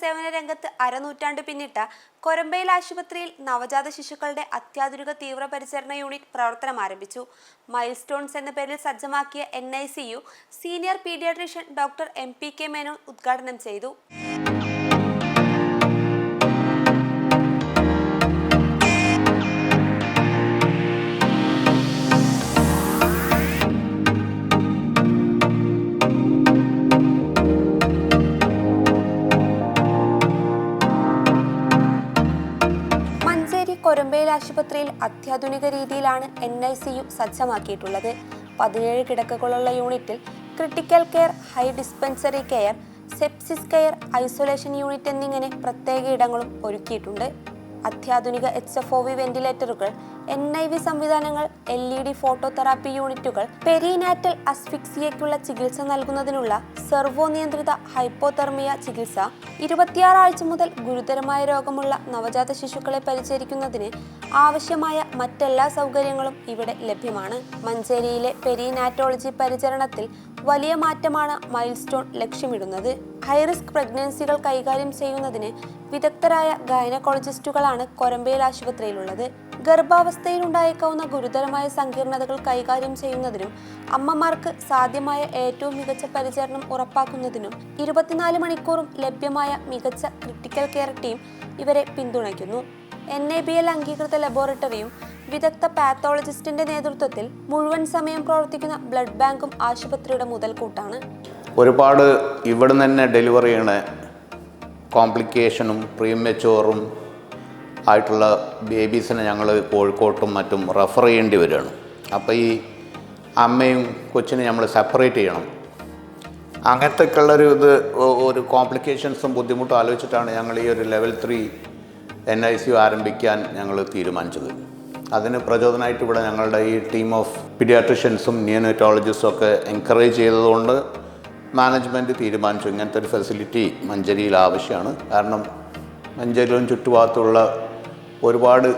സേവന രംഗത്ത് അരനൂറ്റാണ്ട് പിന്നിട്ട കൊരമ്പയിൽ ആശുപത്രിയിൽ നവജാത ശിശുക്കളുടെ അത്യാധുനിക തീവ്രപരിചരണ യൂണിറ്റ് പ്രവർത്തനം ആരംഭിച്ചു. മൈൽ സ്റ്റോൺസ് എന്ന പേരിൽ സജ്ജമാക്കിയ N senior paediatrician doctor M P K Menon ഉദ്ഘാടനം ചെയ്തു. കൊരമ്പയിൽ ആശുപത്രിയിൽ അത്യാധുനിക രീതിയിലാണ് എൻ ഐ സി യു സജ്ജമാക്കിയിട്ടുള്ളത്. പതിനേഴ് കിടക്കകളുള്ള യൂണിറ്റിൽ critical care high dispensary care sepsis care isolation unit എന്നിങ്ങനെ പ്രത്യേക ഇടങ്ങളും ഒരുക്കിയിട്ടുണ്ട്. അത്യാധുനിക എച്ച് എഫ് ഒ വി വെന്റിലേറ്ററുകൾ എൻ ഐ വി സംവിധാനങ്ങൾ എൽ ഇ ഡി ഫോട്ടോതെറാപ്പി യൂണിറ്റുകൾ പെരിനാറ്റൽ അസ്ഫിക്സിയയ്ക്കുള്ള ചികിത്സ നൽകുന്നതിനുള്ള സെർവോ നിയന്ത്രിത ഹൈപ്പോതെർമിയ ചികിത്സ ഇരുപത്തിയാറ് ആഴ്ച മുതൽ ഗുരുതരമായ രോഗമുള്ള നവജാത ശിശുക്കളെ പരിചരിക്കുന്നതിന് ആവശ്യമായ മറ്റെല്ലാ സൗകര്യങ്ങളും ഇവിടെ ലഭ്യമാണ്. മഞ്ചേരിയിലെ പെരിനാറ്റോളജി പരിചരണത്തിൽ വലിയ മാറ്റമാണ് മൈൽസ്റ്റോൺ ലക്ഷ്യമിടുന്നത്. ഹൈറിസ്ക് പ്രഗ്നൻസികൾ കൈകാര്യം ചെയ്യുന്നതിന് വിദഗ്ധരായ ഗൈനക്കോളജിസ്റ്റുകളാണ് കൊരമ്പയിൽ ആശുപത്രിയിലുള്ളത്. ഗർഭാവസ്ഥയിൽ ഉണ്ടായേക്കാവുന്ന ഗുരുതരമായ സങ്കീർണതകൾ കൈകാര്യം ചെയ്യുന്നതിനും അമ്മമാർക്ക് സാധ്യമായ ഏറ്റവും മികച്ച പരിചരണം ഉറപ്പാക്കുന്നതിനും ഇരുപത്തിനാല് മണിക്കൂറും ലഭ്യമായ മികച്ച ക്രിട്ടിക്കൽ കെയർ ടീം ഇവരെ പിന്തുണയ്ക്കുന്നു. എൻ എ ബി എൽ അംഗീകൃത ലബോറട്ടറിയും വിദഗ്ധ പാത്തോളജിസ്റ്റിന്റെ നേതൃത്വത്തിൽ മുഴുവൻ സമയം പ്രവർത്തിക്കുന്ന ബ്ലഡ് ബാങ്കും ആശുപത്രിയുടെ മുതൽക്കൂട്ടാണ്. ഒരുപാട് ഇവിടെ തന്നെ ഡെലിവറി ചെയ്യണ കോംപ്ലിക്കേഷനും പ്രീമെച്ചോറും ആയിട്ടുള്ള ബേബീസിനെ ഞങ്ങൾ കോഴിക്കോട്ടും മറ്റും റെഫർ ചെയ്യേണ്ടി വരികയാണ്. അപ്പോൾ ഈ അമ്മയും കൊച്ചിനെ നമ്മൾ സെപ്പറേറ്റ് ചെയ്യണം. അങ്ങനത്തെ ഉള്ളൊരു ഇത് ഒരു കോംപ്ലിക്കേഷൻസും ബുദ്ധിമുട്ടും ആലോചിച്ചിട്ടാണ് ഞങ്ങൾ ഈ ഒരു level three N I C ആരംഭിക്കാൻ ഞങ്ങൾ തീരുമാനിച്ചത്. അതിന് പ്രചോദനമായിട്ട് ഇവിടെ ഞങ്ങളുടെ ഈ ടീം ഓഫ് പിഡിയാട്രിഷ്യൻസും നിയോനറ്റോളജിസ്റ്റും ഒക്കെ എൻകറേജ് ചെയ്തതുകൊണ്ട് മാനേജ്മെന്റ് തീരുമാനിച്ചു. ഇങ്ങനത്തെ ഒരു ഫെസിലിറ്റി മഞ്ചേരിയിൽ ആവശ്യമാണ്. കാരണം മഞ്ചേരിയിലും ചുറ്റുഭാഗത്തുള്ള ഒരുപാട്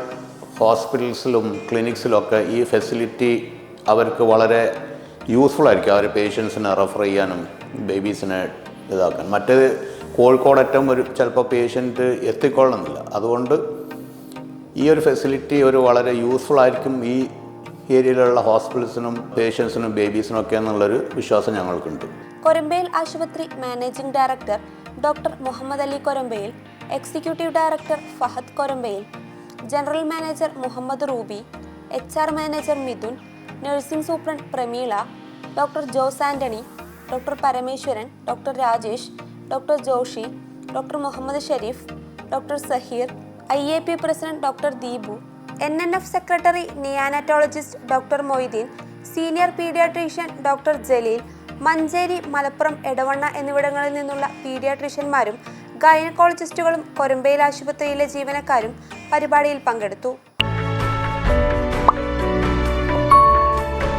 ഹോസ്പിറ്റൽസിലും ക്ലിനിക്സിലൊക്കെ ഈ ഫെസിലിറ്റി അവർക്ക് വളരെ യൂസ്ഫുൾ ആയിരിക്കും. അവർ പേഷ്യൻസിനെ റെഫർ ചെയ്യാനും ബേബീസിനെ ഇതാക്കാൻ മറ്റേത് കോഴിക്കോടറ്റം ഒരു ചിലപ്പോൾ പേഷ്യന്റ് എത്തിക്കൊള്ളുന്നില്ല. അതുകൊണ്ട് ഈ ഒരു ഫെസിലിറ്റി ഒരു വളരെ യൂസ്ഫുൾ ആയിരിക്കും ഈ ഏരിയയിലുള്ള ഹോസ്പിറ്റൽസിനും പേഷ്യൻസിനും ബേബീസിനും ഒക്കെ എന്നുള്ളൊരു വിശ്വാസം ഞങ്ങൾക്കുണ്ട്. കൊരമ്പയിൽ ആശുപത്രി managing director doctor Muhammad Ali Korambayil executive director Fahad Korambayil general manager Muhammad Ruby H R manager Mithun nursing superintendent Prameela doctor Jose Antony doctor Parameswaran doctor Rajesh doctor Joshy doctor Muhammad Sherif doctor Saheer I A P president doctor Deepu N N F secretary neonatologist doctor Moideen senior pediatrician doctor Jaleel Manjeri Malappuram Edavanna എന്നിവിടങ്ങളിൽ നിന്നുള്ള പീഡിയാട്രീഷ്യന്മാരും ഗൈനക്കോളജിസ്റ്റുകളും കൊരമ്പയിൽ ആശുപത്രിയിലെ ജീവനക്കാരും പരിപാടിയിൽ പങ്കെടുത്തു.